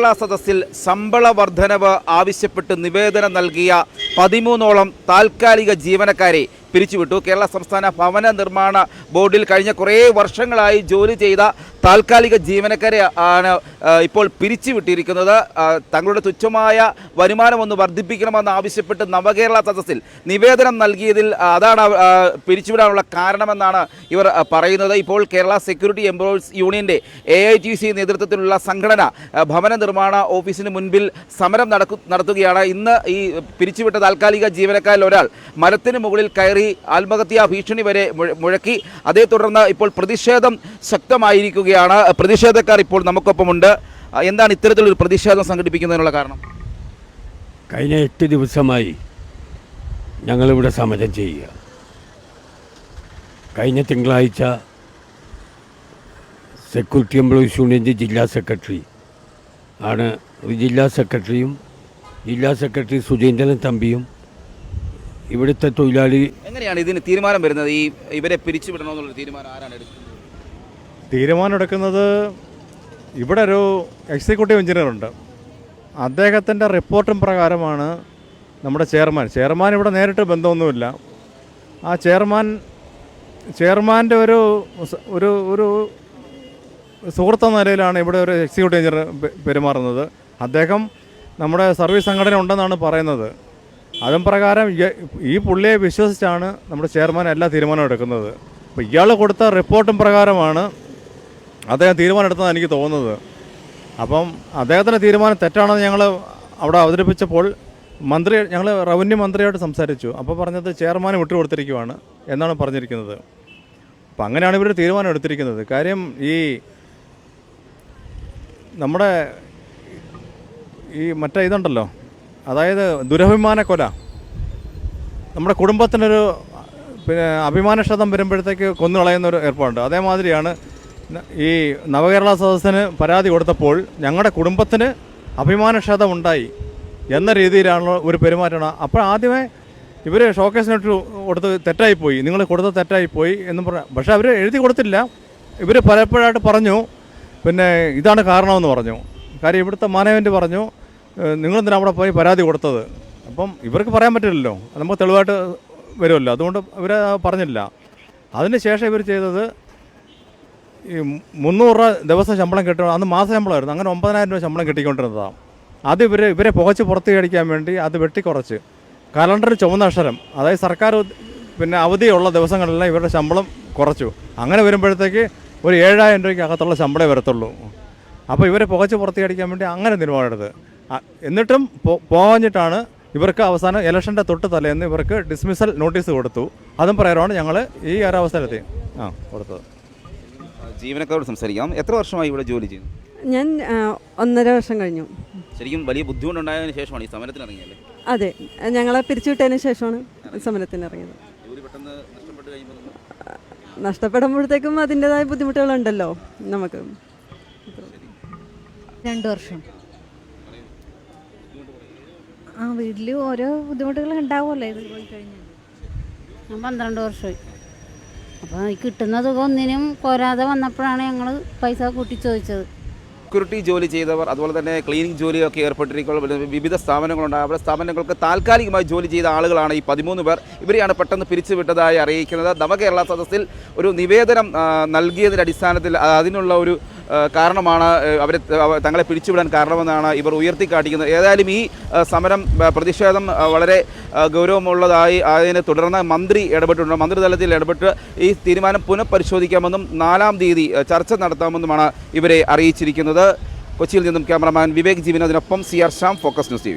നവകേരള സദസ്സിൽ ശമ്പള വർധനവ് ആവശ്യപ്പെട്ട് നിവേദനം നൽകിയ പതിമൂന്നോളം താൽക്കാലിക ജീവനക്കാരെ പിരിച്ചുവിട്ടു. കേരള സംസ്ഥാന ഭവന നിർമ്മാണ ബോർഡിൽ കഴിഞ്ഞ കുറേ വർഷങ്ങളായി ജോലി ചെയ്ത താൽക്കാലിക ജീവനക്കാരെ ആണ് ഇപ്പോൾ പിരിച്ചുവിട്ടിരിക്കുന്നത് തങ്ങളുടെ തുച്ഛമായ വരുമാനം ഒന്ന് വർദ്ധിപ്പിക്കണമെന്ന് ആവശ്യപ്പെട്ട് നവകേരള സദസ്സിൽ നിവേദനം നൽകിയതിൽ അതാണ് പിരിച്ചുവിടാനുള്ള കാരണമെന്നാണ് ഇവർ പറയുന്നത്. ഇപ്പോൾ കേരള സെക്യൂരിറ്റി എംപ്ലോയീസ് യൂണിയന്റെ എ ഐ ടി സി നേതൃത്വത്തിലുള്ള സംഘടന ഭവന നിർമ്മാണ ഓഫീസിന് മുൻപിൽ സമരം നടക്കു നടത്തുകയാണ്. ഇന്ന് ഈ പിരിച്ചുവിട്ട താൽക്കാലിക ജീവനക്കാരിൽ ഒരാൾ മരത്തിന് മുകളിൽ കയറി ആത്മഹത്യാ ഭീഷണി വരെ മുഴക്കി. അതേ തുടർന്ന് ഇപ്പോൾ പ്രതിഷേധം ശക്തമായിരിക്കുകയാണ് പ്രതിഷേധക്കാർ ഇപ്പോൾ നമുക്കൊപ്പമുണ്ട്. എന്താണ് ഇത്തരത്തിലൊരു പ്രതിഷേധം സംഘടിപ്പിക്കുന്നതിനുള്ള കാരണം? കഴിഞ്ഞ എട്ട് ദിവസമായി ഞങ്ങളിവിടെ സമരം ചെയ്യുക. കഴിഞ്ഞ തിങ്കളാഴ്ച സെക്യൂരിറ്റി എംപ്ലോയീസ് യൂണിയന്റെ ജില്ലാ സെക്രട്ടറി ആണ്. ജില്ലാ സെക്രട്ടറിയും ജില്ലാ സെക്രട്ടറി സുജേന്ദ്രൻ തമ്പിയും ഇവിടുത്തെ തൊഴിലാളി എങ്ങനെയാണ് ഇതിന് തീരുമാനം വരുന്നത്? ഈ ഇവരെ പിരിച്ചുവിടണമെന്നുള്ള തീരുമാനം ആരാണ് എടുക്കുന്നത്? തീരുമാനമെടുക്കുന്നത് ഇവിടെ ഒരു എക്സിക്യൂട്ടീവ് എഞ്ചിനീയർ ഉണ്ട്. അദ്ദേഹത്തിന്റെ റിപ്പോർട്ടും പ്രകാരമാണ് നമ്മുടെ ചെയർമാൻ ചെയർമാൻ ഇവിടെ നേരിട്ട് ബന്ധമൊന്നുമില്ല. ആ ചെയർമാൻ ചെയർമാന്റെ ഒരു ഒരു ഒരു സുഹൃത്ത നിലയിലാണ് ഇവിടെ ഒരു എക്സിക്യൂട്ടീവ് എഞ്ചിനീയർ പെരുമാറുന്നത്. അദ്ദേഹം നമ്മുടെ സർവീസ് സംഘടന ഉണ്ടെന്നാണ് പറയുന്നത്. അതും പ്രകാരം ഈ പുള്ളിയെ വിശ്വസിച്ചാണ് നമ്മുടെ ചെയർമാൻ എല്ലാ തീരുമാനവും എടുക്കുന്നത്. അപ്പോൾ ഇയാൾ കൊടുത്ത റിപ്പോർട്ടും പ്രകാരമാണ് അദ്ദേഹം തീരുമാനം എടുത്തതാണ് എനിക്ക് തോന്നുന്നത്. അപ്പം അദ്ദേഹത്തിന്റെ തീരുമാനം തെറ്റാണെന്ന് ഞങ്ങൾ അവിടെ അവതരിപ്പിച്ചപ്പോൾ മന്ത്രി ഞങ്ങൾ റവന്യൂ മന്ത്രിയായിട്ട് സംസാരിച്ചു. അപ്പോൾ പറഞ്ഞത് ചെയർമാൻ വിട്ടുകൊടുത്തിരിക്കുവാണ് എന്നാണ് പറഞ്ഞിരിക്കുന്നത്. അപ്പം അങ്ങനെയാണ് ഇവർ തീരുമാനം എടുത്തിരിക്കുന്നത്. കാര്യം ഈ നമ്മുടെ ഈ മറ്റേ ഇതുണ്ടല്ലോ അതായത് ദുരഭിമാന കൊല. നമ്മുടെ കുടുംബത്തിനൊരു പിന്നെ അഭിമാനക്ഷതം വരുമ്പോഴത്തേക്ക് കൊന്നു കളയുന്ന ഒരു ഏർപ്പാടുണ്ട്. അതേമാതിരിയാണ് ഈ നവകേരള സദസ്സിന് പരാതി കൊടുത്തപ്പോൾ ഞങ്ങളുടെ കുടുംബത്തിന് അഭിമാനക്ഷതം ഉണ്ടായി എന്ന രീതിയിലാണ് ഒരു പെരുമാറ്റമാണ്. അപ്പോൾ ആദ്യമേ ഇവർ ഷോക്കേസിനോട്ട് കൊടുത്ത് തെറ്റായിപ്പോയി. നിങ്ങൾ കൊടുത്ത തെറ്റായിപ്പോയി എന്ന് പറഞ്ഞ പക്ഷേ അവർ എഴുതി കൊടുത്തില്ല. ഇവർ പലപ്പോഴായിട്ട് പറഞ്ഞു പിന്നെ ഇതാണ് കാരണമെന്ന് പറഞ്ഞു. കാര്യം ഇവിടുത്തെ മാനേജ്മെന്റ് പറഞ്ഞു നിങ്ങളെന്തിനാണ് അവിടെ പോയി പരാതി കൊടുത്തത്? അപ്പം ഇവർക്ക് പറയാൻ പറ്റില്ലല്ലോ. നമുക്ക് തെളിവായിട്ട് വരുമല്ലോ. അതുകൊണ്ട് ഇവർ പറഞ്ഞില്ല. അതിന് ശേഷം ഇവർ ചെയ്തത് ഈ മുന്നൂറ് രൂപ ദിവസം ശമ്പളം കിട്ടും അന്ന് മാസ ശമ്പളമായിരുന്നു. അങ്ങനെ ഒമ്പതിനായിരം രൂപ ശമ്പളം കിട്ടിക്കൊണ്ടിരുന്നതാണ് അത് ഇവരെ ഇവരെ പുകച്ച് പുറത്ത് കടിക്കാൻ വേണ്ടി അത് വെട്ടിക്കുറച്ച്. കലണ്ടറിൽ ചുവന്ന അക്ഷരം അതായത് സർക്കാർ പിന്നെ അവധിയുള്ള ദിവസങ്ങളെല്ലാം ഇവരുടെ ശമ്പളം കുറച്ചു. അങ്ങനെ വരുമ്പോഴത്തേക്ക് ഒരു ഏഴായിരം രൂപയ്ക്ക് അകത്തുള്ള ശമ്പളമേ വരത്തുള്ളൂ. അപ്പോൾ ഇവരെ പുകച്ച് പുറത്ത് കടിക്കാൻ വേണ്ടി അങ്ങനെ തീരുമാനമെടുത്ത് എന്നിട്ടും പോകാഞ്ഞിട്ടാണ് ഇവർക്ക് അവസാനം ഇലക്ഷന്റെ തൊട്ട് തലേന്ന് ഇവർക്ക് ഡിസ്മിസൽ നോട്ടീസ് കൊടുത്തു. അതും പ്രകാരമാണ് ഞങ്ങൾ ഈ ഒരു ആ കൊടുത്തത്. ജീവനക്കാരോട് സംസാരിക്കാം. എത്ര വർഷമായി ഇവിടെ ജോലി ചെയ്യുന്നു? ഞാൻ ഒന്നര വർഷം കഴിഞ്ഞു. ശരിക്കും വലിയ ബുദ്ധിമുട്ടുണ്ടായതിനു ശേഷമാണ് ഈ സമരത്തിന് ഇറങ്ങിയത് അതെ. ഞങ്ങളെ പിരിച്ചുവിട്ടതിന് ശേഷമാണ് സമരത്തിന് ഇറങ്ങിയത് നഷ്ടപ്പെടുമ്പോഴത്തേക്കും അതിന്റെതായ ബുദ്ധിമുട്ടുകളുണ്ടല്ലോ നമുക്ക്. രണ്ട് വർഷം. ആ വീട്ടിൽ ഓരോ ബുദ്ധിമുട്ടുകൾ ഉണ്ടാവുമല്ലോ. ഇത് പോയി കഴിഞ്ഞാൽ. ഞാൻ പന്ത്രണ്ട് വർഷമായി. അപ്പോൾ ഈ കിട്ടുന്ന തുക ഒന്നിനും പോരാതെ വന്നപ്പോഴാണ് ഞങ്ങൾ പൈസ കൂട്ടി ചോദിച്ചത്. സെക്യൂരിറ്റി ജോലി ചെയ്തവർ അതുപോലെ തന്നെ ക്ലീനിങ് ജോലിയൊക്കെ ഏർപ്പെട്ടിരിക്കുന്ന വിവിധ സ്ഥാപനങ്ങളുണ്ട് അവിടെ സ്ഥാപനങ്ങൾക്ക് താൽക്കാലികമായി ജോലി ചെയ്ത ആളുകളാണ് ഈ പതിമൂന്ന് പേർ. ഇവരെയാണ് പെട്ടെന്ന് പിരിച്ചുവിട്ടതായി അറിയിക്കുന്നത്. നവകേരള സദസ്സിൽ ഒരു നിവേദനം നൽകിയതിന്റെ അടിസ്ഥാനത്തിൽ അതിനുള്ള ഒരു കാരണമാണ് അവർ തങ്ങളെ പിരിച്ചുവിടാൻ കാരണമെന്നാണ് ഇവർ ഉയർത്തിക്കാട്ടിക്കുന്നത്. ഏതായാലും ഈ സമരം പ്രതിഷേധം വളരെ ഗൗരവമുള്ളതായി അതിനെ തുടർന്ന് മന്ത്രി ഇടപെട്ടിട്ടുണ്ട്. മന്ത്രിതലത്തിൽ ഇടപെട്ട് ഈ തീരുമാനം പുനഃപരിശോധിക്കാമെന്നും നാലാം തീയതി ചർച്ച നടത്താമെന്നുമാണ് ഇവരെ അറിയിച്ചിരിക്കുന്നത്. കൊച്ചിയിൽ നിന്നും cameraman Vivek ജീവനത്തിനൊപ്പം C R Sham focus news T